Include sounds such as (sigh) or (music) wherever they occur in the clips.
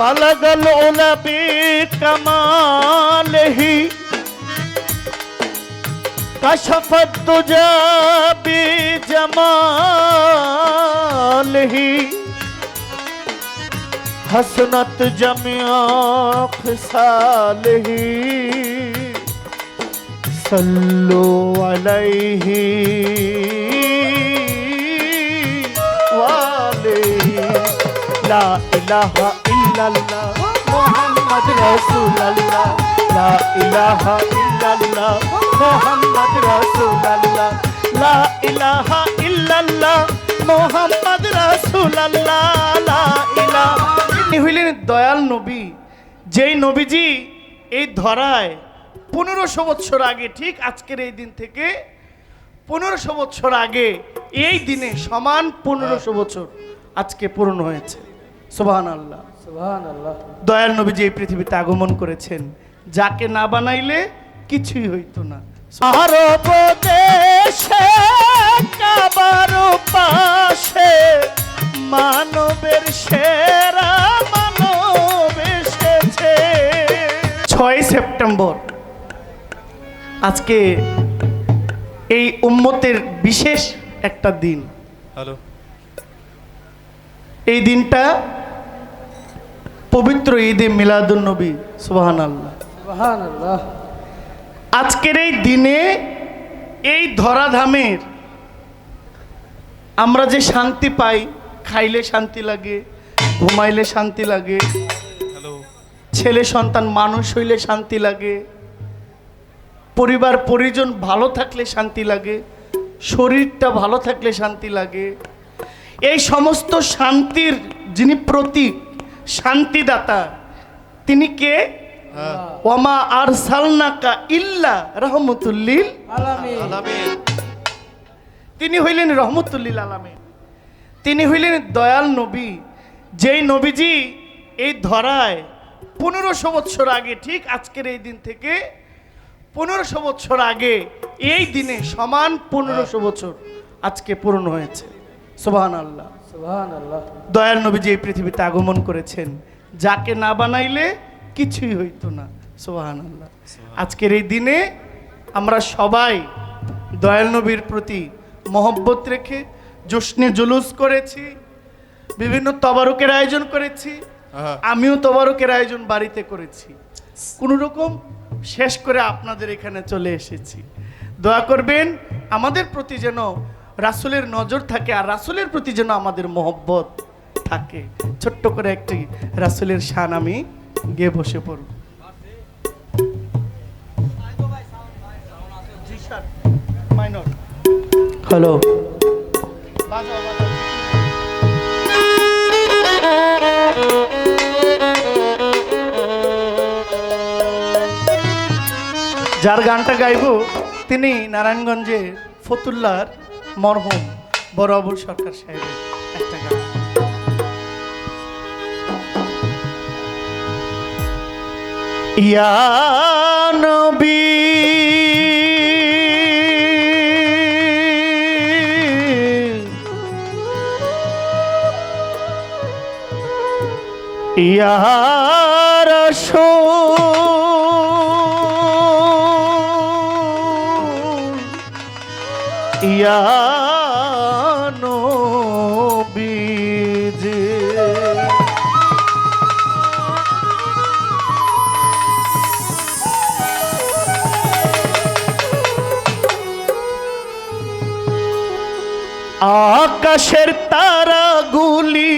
पलगल नबी कमाल ही। कशफ तुझा भी जमाल ही। हसनत जमिया खसाल ही। सल्लो अलैहि वालही লা ইলাহা ইল্লাল্লাহ মোহাম্মদ রাসূলুল্লাহ লা ইলাহা ইল্লাল্লাহ মোহাম্মদ রাসূলুল্লাহ লা ইলাহা ইল্লাল্লাহ মোহাম্মদ রাসূলুল্লাহ লা ইলাহা হইলেন দয়াল নবী যেই নবীজি এই ধরায় পনেরোশো বৎসর আগে, ঠিক আজকের এই দিন থেকে পনেরোশো বৎসর আগে, এই দিনে সমান পনেরোশো বছর আজকে পূরণ হয়েছে। আল্লাহ দয়াল নবীজি এই পৃথিবীতে আগমন করেছেন। যাকে না বানাইলে কিছুই হইতো না। আরব দেশে কাবার পাশে মানবের সেরা মানব এসেছে। ছয় সেপ্টেম্বর আজকে এই উম্মতের বিশেষ একটা দিন। হ্যালো। এই দিনটা পবিত্র ঈদে মিলাদুল নবী সুবাহান আল্লাহ সুবহানাল্লাহ। আজকের এই দিনে এই ধরাধামের আমরা যে শান্তি পাই খাইলে শান্তি লাগে ঘুমাইলে শান্তি লাগে ছেলে সন্তান মানুষ হইলে শান্তি লাগে পরিবার পরিজন ভালো থাকলে শান্তি লাগে শরীরটা ভালো থাকলে শান্তি লাগে এই সমস্ত শান্তির যিনি প্রতীক শান্তিদাতা। তিনি কে? হ্যাঁ। ওমা আর সালনাকা ইল্লা রহমতুল্লিল আলামিন। আলামিন। তিনি হইলেন রহমতুল্লিল আলামে তিনি হইলেন দয়াল নবী। যেই নবীজি এই ধরায় পনেরোশো বৎসর আগে ঠিক আজকের এই দিন থেকে পনেরোশো বৎসর আগে এই দিনে সমান পনেরোশো বছর আজকে পূরণ হয়েছে। সোবাহান আল্লাহ সুবহানাল্লাহ। দয়াল নবীজি এই পৃথিবীতে আগমন করেছেন। যাকে না বানাইলে কিছুই হইতো না। সোহান আল্লাহ আজকের এই দিনে আমরা সবাই দয়াল নবীর প্রতি মহব্বত রেখে জশ্নে জুলুস করেছি বিভিন্ন তবারকের আয়োজন করেছি আমিও তবারকের আয়োজন বাড়িতে করেছি। কোনো রকম শেষ করে আপনাদের এখানে চলে এসেছি। দয়া করবেন আমাদের প্রতি যেন রাসুলের নজর থাকে আর রাসুলের প্রতি যেন আমাদের মহব্বত থাকে। ছোট্ট করে একটি রাসুলের শান আমি গিয়ে বসে পড়ব। হ্যালো। যার গানটা গাইব তিনি নারায়ণগঞ্জের ফতুল্লার মরহুম বড় আবুল সরকার সাহেবের একটা গান। ইয়া ইয়া ইয়া নবীজি আকাশের তারাগুলি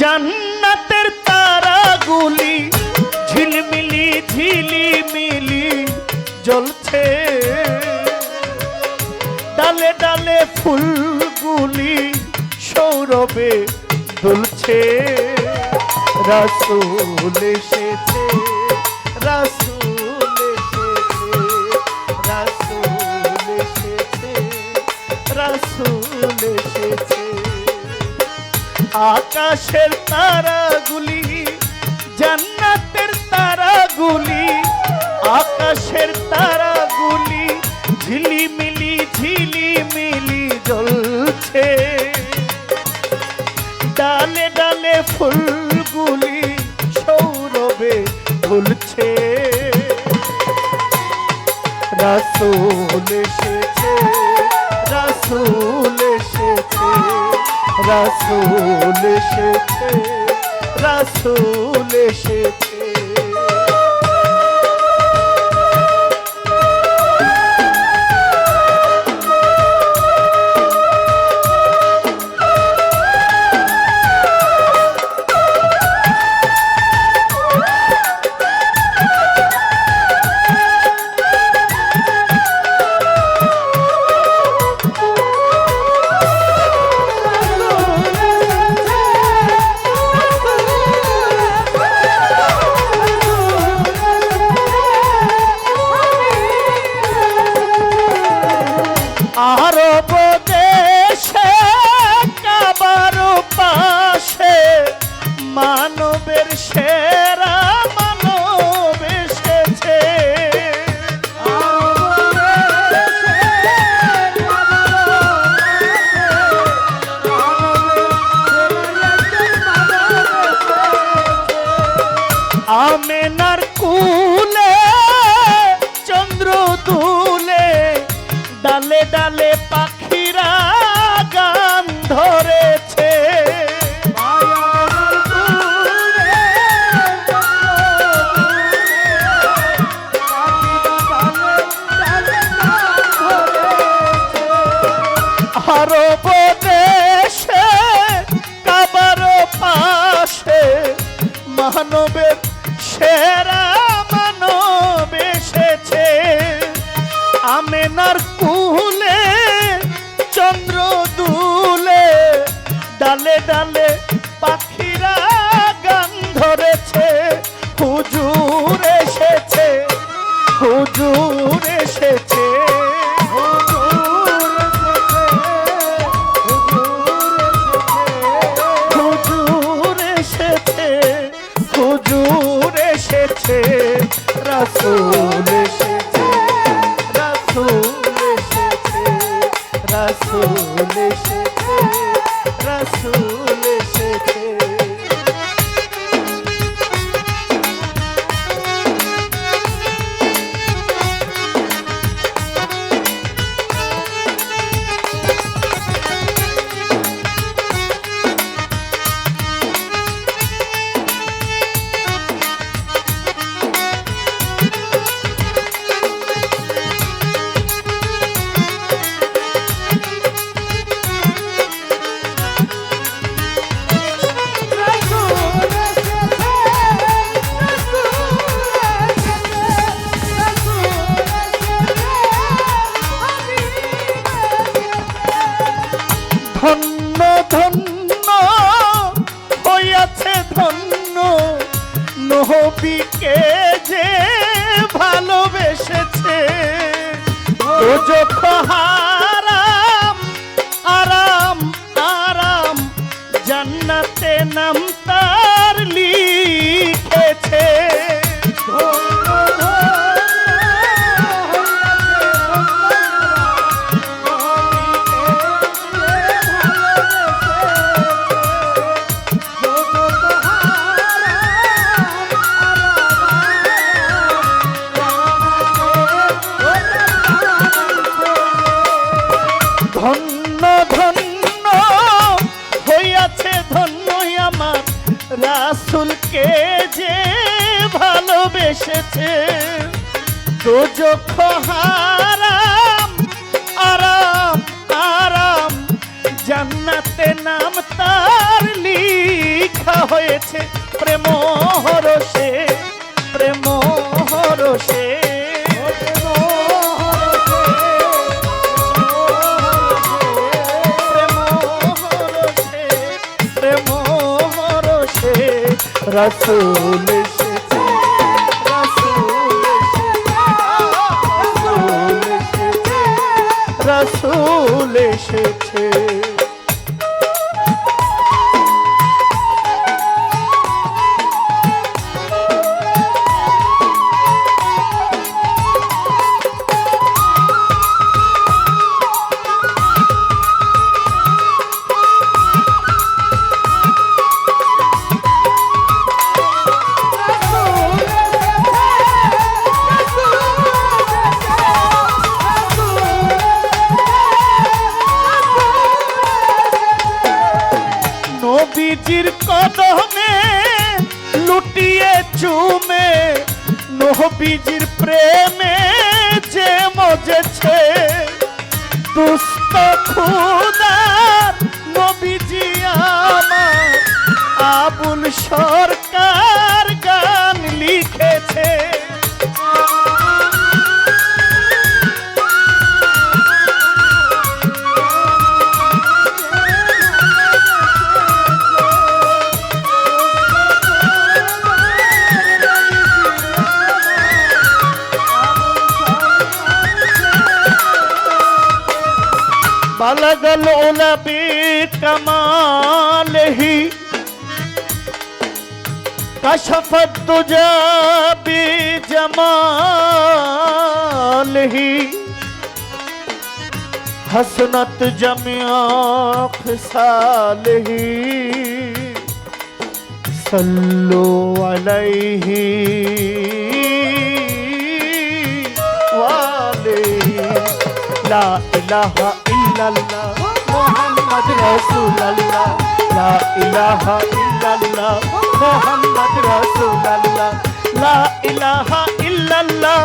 জান্নাতের তারাগুলি ঝিলমিলি ঝিলিমিলি জ্বলছে ফুলগুলি সৌরভে দুলছে। রাসুল এসেছে রাসুল এসেছে রাসুল এসেছে রাসুল এসেছে। আকাশের তারাগুলি, জান্নাতের তারাগুলি, আকাশের তারাগুলি ঝিলিমিলি ঝিলিমিলি ফুলগুলি সৌরভে ফুলছে। রাসুল এসেছে রাসুল এসেছে রাসুল এসেছে রাসুল এসেছে। 八 (laughs) সে ধন্য আমার? রাসুলকে যে ভালোবেসেছে। তো যখ হারাম আরাম আরাম। জান্নাতে নাম তার লিখা হয়েছে। প্রেম হরসে রসুল রসুল এসেছে। চুমে নহবিজির প্রেমে যে মজেছে দুস্থ খুদার নবীজি আমার আবুল সরকার। بلغ العلا بكماله كشف الدجى بجماله حسنت جميع خصاله صلوا عليه وعليه لا إله إلا الله মোহাম্মদ রসুল্লাহ লা ইলাহা ইল্লাল্লাহ মোহাম্মদ রসুল্লাহ লা ইলাহা ইল্লাল্লাহ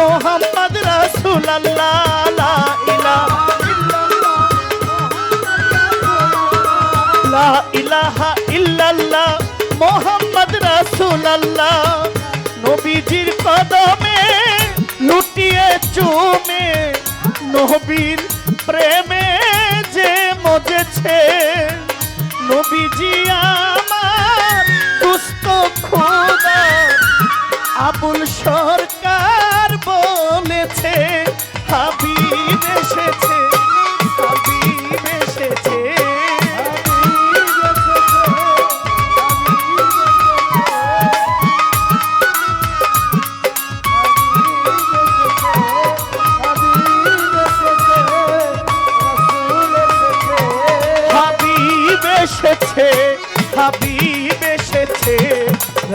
মোহাম্মদ রসুল্লাহ লা ইলাহা লা ইলাহা ইল্লাল্লাহ মোহাম্মদ রাসূলুল্লাহ নবীজির কদমে লুটিয়ে চুমে নবীর প্রেমে নবীজি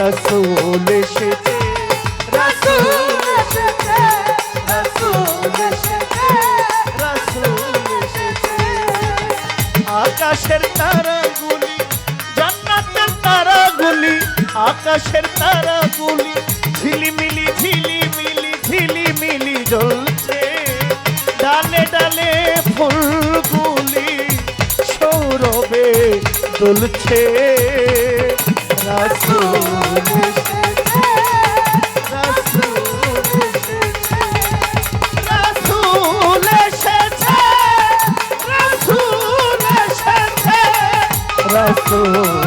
রসুল এসেছে। রসুল এসেছে। রসুল এসেছে। রসুল এসেছে। আকাশের তারাগুলি জান্নাতের তারাগুলি আকাশের তারাগুলি ঝিলিমিলি ঝিলিমিলি ঝিলিমিলি জ্বলছে। ডালে ডালে ফুলগুলি সৌরভে দুলছে। Rasul Rasul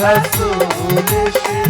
Rasul